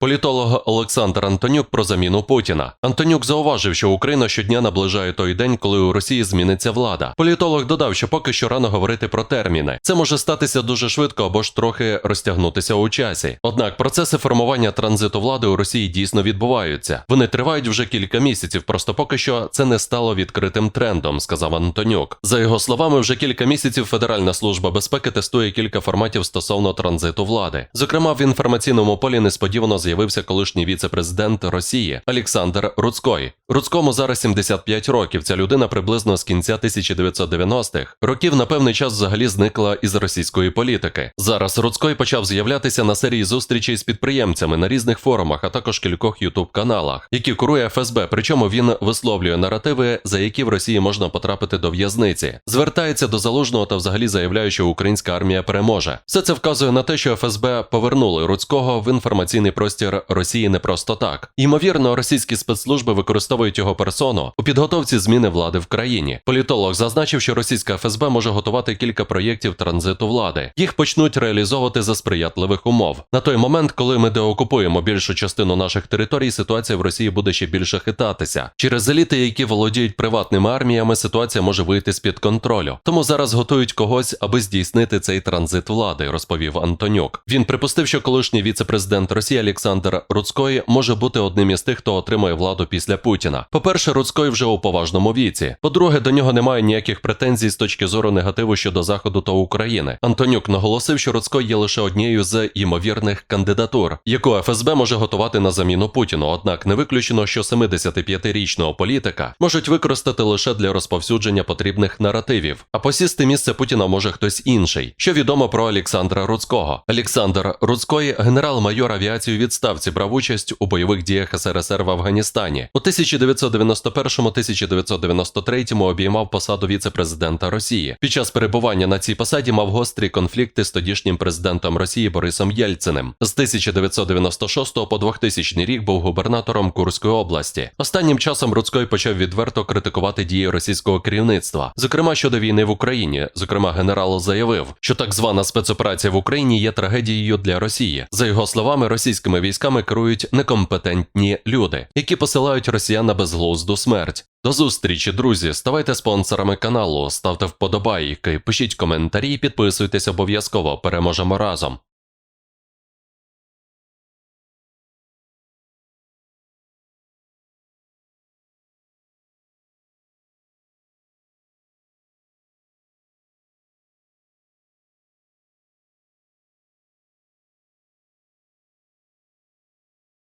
Політолог Олександр Антонюк про заміну Путіна. Антонюк зауважив, що Україна щодня наближає той день, коли у Росії зміниться влада. Політолог додав, що поки що рано говорити про терміни. Це може статися дуже швидко або ж трохи розтягнутися у часі. Однак процеси формування транзиту влади у Росії дійсно відбуваються. Вони тривають вже кілька місяців. Просто поки що це не стало відкритим трендом, сказав Антонюк. За його словами, вже кілька місяців Федеральна служба безпеки тестує кілька форматів стосовно транзиту влади. Зокрема, в інформаційному полі несподівано з'явився колишній віце-президент Росії Олександр Руцкой. Руцкому зараз 75 років. Ця людина приблизно з кінця 1990-х років на певний час взагалі зникла із російської політики. Зараз Руцкой почав з'являтися на серії зустрічей з підприємцями на різних форумах, а також кількох ютуб каналах, які курує ФСБ. Причому він висловлює наративи, за які в Росії можна потрапити до в'язниці. Звертається до залужного та взагалі заявляє, що українська армія переможе. Все це вказує на те, що ФСБ повернули Руцького в інформаційний простір Росії не просто так. Ймовірно, російські спецслужби використовують його персону у підготовці зміни влади в країні. Політолог зазначив, що російська ФСБ може готувати кілька проєктів транзиту влади. Їх почнуть реалізовувати за сприятливих умов. На той момент, коли ми деокупуємо більшу частину наших територій, ситуація в Росії буде ще більше хитатися. Через еліти, які володіють приватними арміями, ситуація може вийти з під контролю. Тому зараз готують когось, аби здійснити цей транзит влади, розповів Антонюк. Він припустив, що колишній віце-президент Росії Олександр Руцкой може бути одним із тих, хто отримує владу після Путіна. По-перше, Руцкой вже у поважному віці. По-друге, до нього немає ніяких претензій з точки зору негативу щодо заходу та України. Антонюк наголосив, що Руцкой є лише однією з ймовірних кандидатур, яку ФСБ може готувати на заміну Путіну. Однак не виключено, що 75-річного політика можуть використати лише для розповсюдження потрібних наративів, а посісти місце Путіна може хтось інший. Що відомо про Олександра Руцького? Олександр Руцький, генерал-майор авіації у відставці, брав участь у бойових діях СРСР в Афганістані. У 1991-1993 обіймав посаду віце-президента Росії. Під час перебування на цій посаді мав гострі конфлікти з тодішнім президентом Росії Борисом Єльциним. З 1996 по 2000 рік був губернатором Курської області. Останнім часом Руцький почав відверто критикувати дії російського керівництва, зокрема щодо війни в Україні. Зокрема, генерал заявив, що так звана спецоперація в Україні є трагедією для Росії. За його словами, російськими військами керують некомпетентні люди, які посилають росіян на безглузду смерть. До зустрічі, друзі. Ставайте спонсорами каналу, ставте вподобайки, пишіть коментарі, підписуйтесь обов'язково. Переможемо разом.